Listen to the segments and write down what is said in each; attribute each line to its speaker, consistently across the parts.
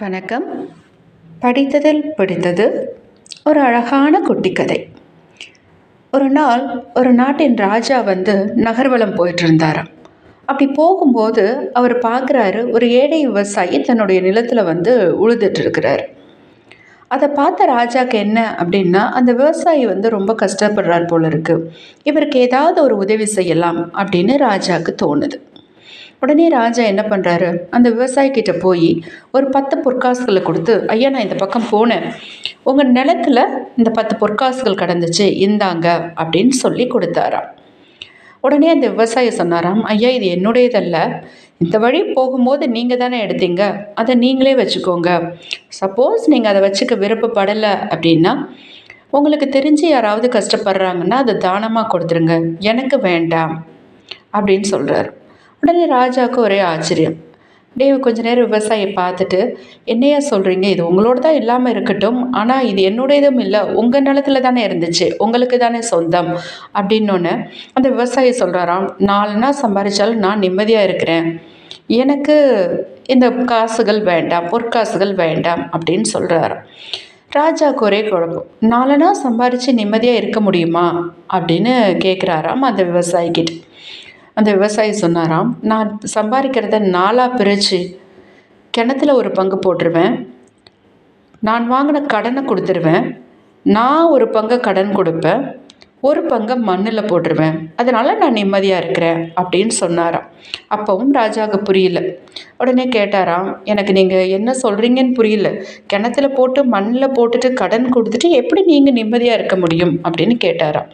Speaker 1: வணக்கம். படித்ததில் பிடித்தது ஒரு அழகான குட்டி கதை ஒரு நாள் ஒரு நாட்டின் ராஜா வந்து நகர்வலம் போயிட்டு இருந்தாராம் அப்படி போகும்போது அவர் பார்க்குறாரு ஒரு ஏழை விவசாயி தன்னுடைய நிலத்தில் வந்து உழுதுட்டு இருக்கிறாரு அதை பார்த்த ராஜாக்கு என்ன அப்படின்னா அந்த விவசாயி வந்து ரொம்ப கஷ்டப்படுறார் போல இருக்கு. இவருக்கு ஏதாவது ஒரு உதவி செய்யலாம் அப்படின்னு ராஜாவுக்கு தோணுது. உடனே ராஜா என்ன பண்ணுறாரு அந்த விவசாயிக்கிட்ட போய் ஒரு பத்து பொற்காசுகளை கொடுத்து ஐயா நான் இந்த பக்கம் போனேன். உங்கள் நிலத்துல இந்த பத்து பொற்காசுகள் கடந்துச்சு இந்தாங்க அப்படின்னு சொல்லி கொடுத்தாராம். உடனே அந்த விவசாயி சொன்னாராம் ஐயா இது என்னுடையதல்ல. இந்த வழி போகும்போது நீங்கள் தானே எடுத்தீங்க? அதை நீங்களே வச்சுக்கோங்க. சப்போஸ் நீங்கள் அதை வச்சுக்க விருப்பப்படலை அப்படின்னா உங்களுக்கு தெரிஞ்சு யாராவது கஷ்டப்படுறாங்கன்னா அதை தானமாக கொடுத்துருங்க. எனக்கு வேண்டாம் அப்படின்னு சொல்கிறார் உடனே ராஜாவுக்கு ஒரே ஆச்சரியம். டேவ் கொஞ்ச நேரம் விவசாயி பார்த்துட்டு என்னையா சொல்கிறீங்க இது உங்களோட தான் இல்லாமல் இருக்கட்டும். ஆனால் இது என்னுடையதும் இல்லை. உங்கள் நிலத்துல தானே இருந்துச்சு. உங்களுக்கு தானே சொந்தம். அப்படின்னோடனே அந்த விவசாயி சொல்கிறாராம் நாலு நாள் சம்பாதிச்சாலும் நான் நிம்மதியாக இருக்கிறேன். எனக்கு இந்த காசுகள் வேண்டாம் பொற்காசுகள் வேண்டாம் அப்படின்னு சொல்கிறாரு ராஜாவுக்கு ஒரே குழப்பம். நாலனா சம்பாரித்து நிம்மதியாக இருக்க முடியுமா? அப்படின்னு கேட்குறாராம் அந்த விவசாயிக்கிட்ட அந்த விவசாயி சொன்னாராம் நான் சம்பாதிக்கிறத நாளாக பிரித்து கிணத்துல ஒரு பங்கு போட்டுருவேன். நான் வாங்கின கடனை கொடுத்துருவேன். நான் ஒரு பங்கு கடன் கொடுப்பேன். ஒரு பங்கை மண்ணில் போட்டுருவேன். அதனால் நான் நிம்மதியாக இருக்கிறேன் அப்படின்னு சொன்னாராம். அப்போவும் ராஜாவுக்கு புரியல. உடனே கேட்டாராம் எனக்கு நீங்கள் என்ன சொல்கிறீங்கன்னு புரியல. கிணத்துல போட்டு மண்ணில் போட்டுட்டு கடன் கொடுத்துட்டு எப்படி நீங்கள் நிம்மதியாக இருக்க முடியும்? அப்படின்னு கேட்டாராம்.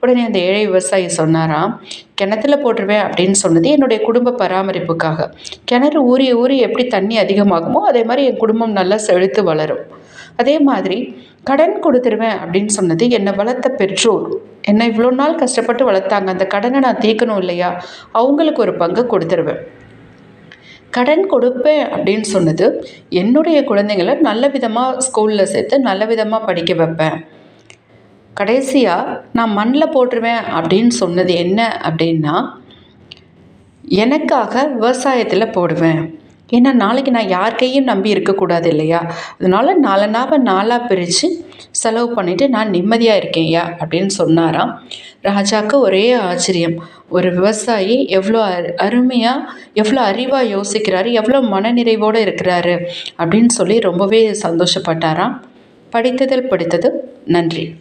Speaker 1: உடனே அந்த ஏழை விவசாயி சொன்னாராம் கிணத்துல போட்டுருவேன் அப்படின்னு சொன்னது என்னுடைய குடும்ப பராமரிப்புக்காக. கிணறு ஊறி ஊறி எப்படி தண்ணி அதிகமாகுமோ அதே மாதிரி என் குடும்பம் நல்லா செழித்து வளரும். அதே மாதிரி கடன் கொடுத்துருவேன் அப்படின்னு சொன்னது என்னை வளர்த்த பெற்றோர். என்னை இவ்வளோ நாள் கஷ்டப்பட்டு வளர்த்தாங்க. அந்த கடனை நான் தீர்க்கணும் இல்லையா? அவங்களுக்கு ஒரு பங்கு கொடுத்துருவேன். கடன் கொடுப்பேன் அப்படின்னு சொன்னது என்னுடைய குழந்தைங்களை நல்ல விதமாக ஸ்கூலில் சேர்த்து நல்ல விதமாக படிக்க வைப்பேன். கடைசியாக நான் மண்ணில் போட்டுருவேன் அப்படின்னு சொன்னது என்ன அப்படின்னா எனக்காக விவசாயத்தில் போடுவேன். ஏன்னா நாளைக்கு நான் யார் கையும் நம்பி இருக்கக்கூடாது இல்லையா? அதனால் நாலு நாளாக பிரித்து செலவு பண்ணிவிட்டு நான் நிம்மதியாக இருக்கேன்யா அப்படின்னு சொன்னாராம். ராஜாவுக்கு ஒரே ஆச்சரியம். ஒரு விவசாயி எவ்வளோ அருமையாக எவ்வளோ அறிவாக யோசிக்கிறாரு எவ்வளோ மனநிறைவோடு இருக்கிறாரு அப்படின்னு சொல்லி ரொம்பவே சந்தோஷப்பட்டாராம். படித்ததில் படித்தது நன்றி.